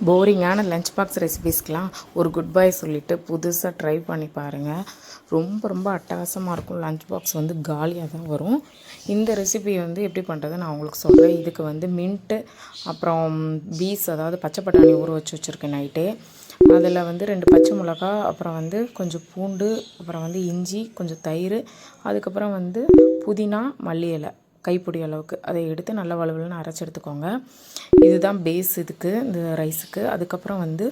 போரிங்கான lunch box ரெசிபீஸ்க்கெலாம் ஒரு good bye சொல்லிவிட்டு புதுசாக ட்ரை பண்ணி பாருங்கள் ரொம்ப ரொம்ப அட்டகாசமாக இருக்கும். லஞ்ச் பாக்ஸ் வந்து காலியாக தான் வரும். இந்த ரெசிபி வந்து எப்படி பண்ணுறது நான் உங்களுக்கு சொல்கிறேன் இதுக்கு வந்து மின்ட்டு அப்புறம் பீஸ் அதாவது பச்சை பட்டாணி ஊற வச்சு வச்சுருக்கேன் நைட்டே அதில் வந்து ரெண்டு பச்சை மிளகா அப்புறம் வந்து கொஞ்சம் பூண்டு அப்புறம் வந்து இஞ்சி கொஞ்சம் தயிர் அதுக்கப்புறம் வந்து புதினா மல்லி இலை கைப்பிடி அளவுக்கு. அதை எடுத்து நல்லா வலுவலுன்னு அரைச்சி எடுத்துக்கோங்க. இதுதான் பேஸ் இதுக்கு இந்த ரைஸுக்கு அதுக்கப்புறம் வந்து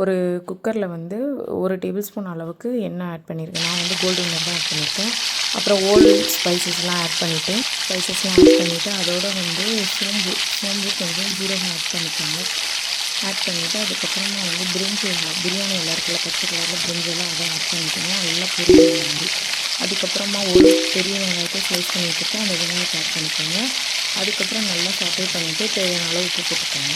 ஒரு குக்கரில் வந்து ஒரு டேபிள் ஸ்பூன் அளவுக்கு எண்ணெய் ஆட் பண்ணியிருக்கேன் நான் வந்து கோல்டு வினர் தான் ஆட் பண்ணியிருக்கேன் அப்புறம் ஓல்டு ஸ்பைசஸ்லாம் ஆட் பண்ணிவிட்டு ஸ்பைசஸ்லாம் ஆட் பண்ணிவிட்டு அதோட வந்து சோம்பு சோம்பு கொஞ்சம் ஜீரகம் ஆட் பண்ணிக்கோங்க. ஆட் பண்ணிவிட்டு அதுக்கப்புறமா வந்து பிரிஞ்சி பிரியாணி எல்லாம் இருக்குல்ல பச்சை கலரில் பிரிஞ்செல்லாம் அதை ஆட் பண்ணிக்கணும் நல்லா பொரியல் மாதிரி. அதுக்கப்புறமா ஒரு பெரிய வெங்காயத்தை ஸ்லைஸ் பண்ணி வச்சுருக்கேன் அந்த வெங்காயத்தை ஆட் பண்ணிக்கோங்க. அதுக்கப்புறம் நல்லா சாட்டை பண்ணிவிட்டு தேவையான அளவு உப்பு போட்டுக்கோங்க.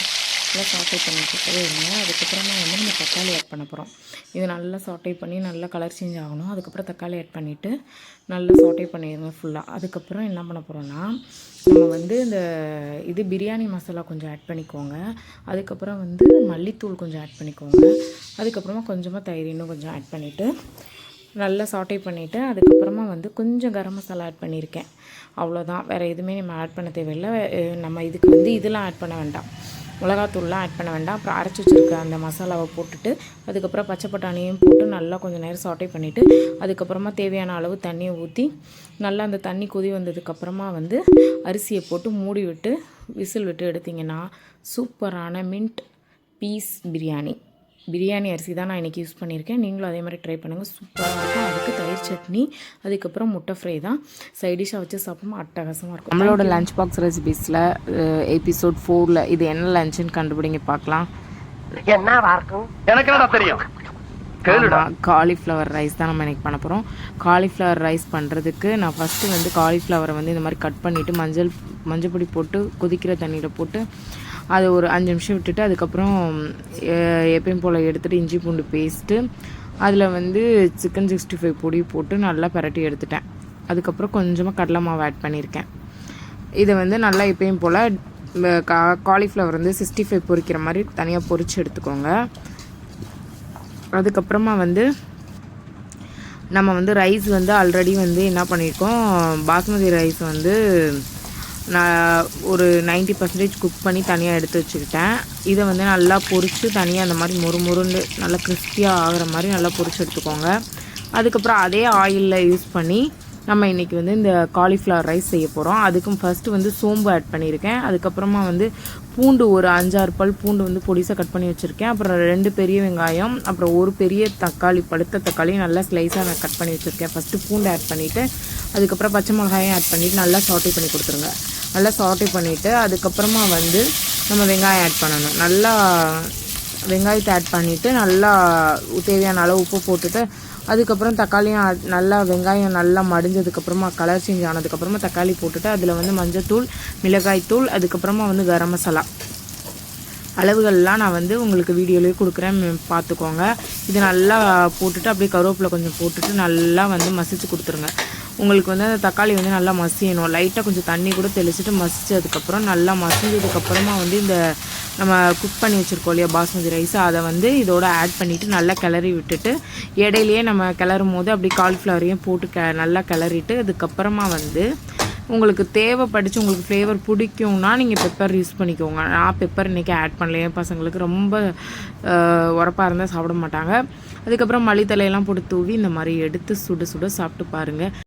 நல்லா சாட்டை பண்ணி இருங்க. அதுக்கப்புறமா வந்து நம்ம தக்காளி ஆட் பண்ண போகிறோம் இது நல்லா சாட்டை பண்ணி நல்லா கலர் சேஞ்ச் ஆகணும். அதுக்கப்புறம் தக்காளி ஆட் பண்ணிவிட்டு நல்லா சாட்டை பண்ணிடுங்க ஃபுல்லாக அதுக்கப்புறம் என்ன பண்ண போகிறோன்னா நம்ம வந்து இந்த இது பிரியாணி மசாலா கொஞ்சம் ஆட் பண்ணிக்கோங்க. அதுக்கப்புறம் வந்து மல்லித்தூள் கொஞ்சம் ஆட் பண்ணிக்கோங்க. அதுக்கப்புறமா கொஞ்சமாக தயிர் இன்னும் கொஞ்சம் ஆட் பண்ணிவிட்டு நல்லா சாட்டை பண்ணிவிட்டு அதுக்கப்புறமா வந்து கொஞ்சம் கரம் மசாலா ஆட் பண்ணியிருக்கேன் அவ்வளோதான் வேறு எதுவுமே நம்ம ஆட் பண்ண தேவையில்லை. நம்ம இதுக்கு வந்து இதெல்லாம் ஆட் பண்ண வேண்டாம். மிளகாத்தூள்லாம் ஆட் பண்ண வேண்டாம். அப்புறம் அரைச்சி வச்சுருக்க அந்த மசாலாவை போட்டுட்டு அதுக்கப்புறம் பச்சை பட்டாணியும் போட்டு நல்லா கொஞ்சம் நேரம் சாட்டை பண்ணிவிட்டு அதுக்கப்புறமா தேவையான அளவு தண்ணியை ஊற்றி நல்லா அந்த தண்ணி கொதி வந்ததுக்கப்புறமா வந்து அரிசியை போட்டு மூடி விட்டு விசில் விட்டு எடுத்திங்கன்னா சூப்பரான மின்ட் பீஸ் பிரியாணி. பிரியாணி அரிசி தான் நான் இன்றைக்கி யூஸ் பண்ணியிருக்கேன். நீங்களும் அதே மாதிரி ட்ரை பண்ணுங்கள் சூப்பராக இருக்கும். அதுக்கு தயிர் சட்னி அதுக்கப்புறம் முட்டை ஃப்ரை தான். சைடிஷாக வச்சு சாப்பிடும்போது அட்டகாசமாக இருக்கும். நம்மளோட லஞ்ச் பாக்ஸ் ரெசிபீஸில் எபிசோட் ஃபோரில் இது என்ன லஞ்சுன்னு கண்டுபிடிங்க பார்க்கலாம். என்னவா இருக்கும்? எனக்கு என்னடா தெரியும்? கேளுடா. காலிஃப்ளவர் ரைஸ் தான் நம்ம இன்றைக்கி பண்ண போகிறோம் காலிஃப்ளவர் ரைஸ் பண்ணுறதுக்கு நான் ஃபஸ்ட்டு வந்து காலிஃப்ளவரை வந்து இந்த மாதிரி கட் பண்ணிவிட்டு மஞ்சள் மஞ்சள் பொடி போட்டு கொதிக்கிற தண்ணியில் போட்டு அதை ஒரு அஞ்சு நிமிஷம் விட்டுட்டு அதுக்கப்புறம் எப்பயும் போல் எடுத்துகிட்டு இஞ்சி பூண்டு பேஸ்ட்டு அதில் வந்து சிக்கன் சிக்ஸ்டி ஃபைவ் பொடி போட்டு நல்லா பரட்டி எடுத்துட்டேன். அதுக்கப்புறம் கொஞ்சமாக கடலை மாவு ஆட் பண்ணியிருக்கேன். இதை வந்து நல்லா எப்பயும் போல் கா காலிஃப்ளவர் வந்து சிக்ஸ்டி ஃபைவ் பொரிக்கிற மாதிரி தனியாக பொரித்து எடுத்துக்கோங்க. அதுக்கப்புறமா வந்து நம்ம வந்து ரைஸ் வந்து ஆல்ரெடி வந்து என்ன பண்ணியிருக்கோம் பாஸ்மதி ரைஸ் வந்து நான் ஒரு 90% பர்சன்டேஜ் குக் பண்ணி தனியாக எடுத்து வச்சுக்கிட்டேன். இதை வந்து நல்லா பொரித்து தனியாக அந்த மாதிரி மொறு மொறுண்டு நல்லா கிறிஸ்பியாக ஆகிற மாதிரி நல்லா பொரிச்சு எடுத்துக்கோங்க அதுக்கப்புறம் அதே ஆயிலில் யூஸ் பண்ணி நம்ம இன்றைக்கி வந்து இந்த காலிஃப்ளவர் ரைஸ் செய்ய போகிறோம் அதுக்கும் ஃபஸ்ட்டு வந்து சோம்பு ஆட் பண்ணியிருக்கேன். அதுக்கப்புறமா வந்து பூண்டு ஒரு அஞ்சாறு பல் பூண்டு வந்து பொடிசாக கட் பண்ணி வச்சுருக்கேன். அப்புறம் ரெண்டு பெரிய வெங்காயம் அப்புறம் ஒரு பெரிய தக்காளி பழுத்த தக்காளி நல்லா ஸ்லைஸாக நான் கட் பண்ணி வச்சுருக்கேன். ஃபஸ்ட்டு பூண்டு ஆட் பண்ணிவிட்டு அதுக்கப்புறம் பச்சை மிளகாயும் ஆட் பண்ணிவிட்டு நல்லா சாட்டை பண்ணி கொடுத்துருங்க. நல்லா சாட்டை பண்ணிவிட்டு அதுக்கப்புறமா வந்து நம்ம வெங்காயம் ஆட் பண்ணணும். நல்லா வெங்காயத்தை ஆட் பண்ணிவிட்டு நல்லா தேவையான அளவு உப்பு போட்டுட்டு அதுக்கப்புறம் தக்காளியும் நல்லா வெங்காயம் நல்லா மடிஞ்சதுக்கப்புறமா கலர் சேஞ்ச் ஆனதுக்கப்புறமா தக்காளி போட்டுட்டு அதில் வந்து மஞ்சத்தூள் மிளகாய்த்தூள் அதுக்கப்புறமா வந்து கரம் மசாலா. அளவுகள்லாம் நான் வந்து உங்களுக்கு வீடியோலேயே கொடுக்குறேன். பார்த்துக்கோங்க. இது நல்லா போட்டுட்டு அப்படியே கருவேப்பிலை கொஞ்சம் போட்டுட்டு நல்லா வந்து மசிச்சு கொடுத்துருங்க. உங்களுக்கு வந்து அந்த தக்காளி வந்து நல்லா மசியணும். லைட்டாக கொஞ்சம் தண்ணி கூட தெளிச்சிட்டு மசிச்சதுக்கப்புறம் நல்லா மசிஞ்சதுக்கப்புறமா வந்து இந்த நம்ம குக் பண்ணி வச்சுருக்கோம் இல்லையா பாஸ்மதி ரைஸ் அதை வந்து இதோட ஆட் பண்ணிவிட்டு நல்லா கிளறி விட்டுட்டு இடையிலையே நம்ம கிளறும் போது அப்படி காலிஃப்ளவரையும் போட்டு க நல்லா கிளறிட்டு அதுக்கப்புறமா வந்து உங்களுக்கு தேவைப்படுச்சு உங்களுக்கு ஃப்ளேவர் பிடிக்கும்னா நீங்கள் பெப்பர் யூஸ் பண்ணிக்கோங்க. நான் பெப்பர் இன்றைக்கி ஆட் பண்ணல. என் பசங்களுக்கு ரொம்ப உரப்பாக இருந்தால் சாப்பிட மாட்டாங்க. அதுக்கப்புறம் மளித்தலையெல்லாம் போட்டு தூவி இந்த மாதிரி எடுத்து சுட சுட சாப்பிட்டு பாருங்கள்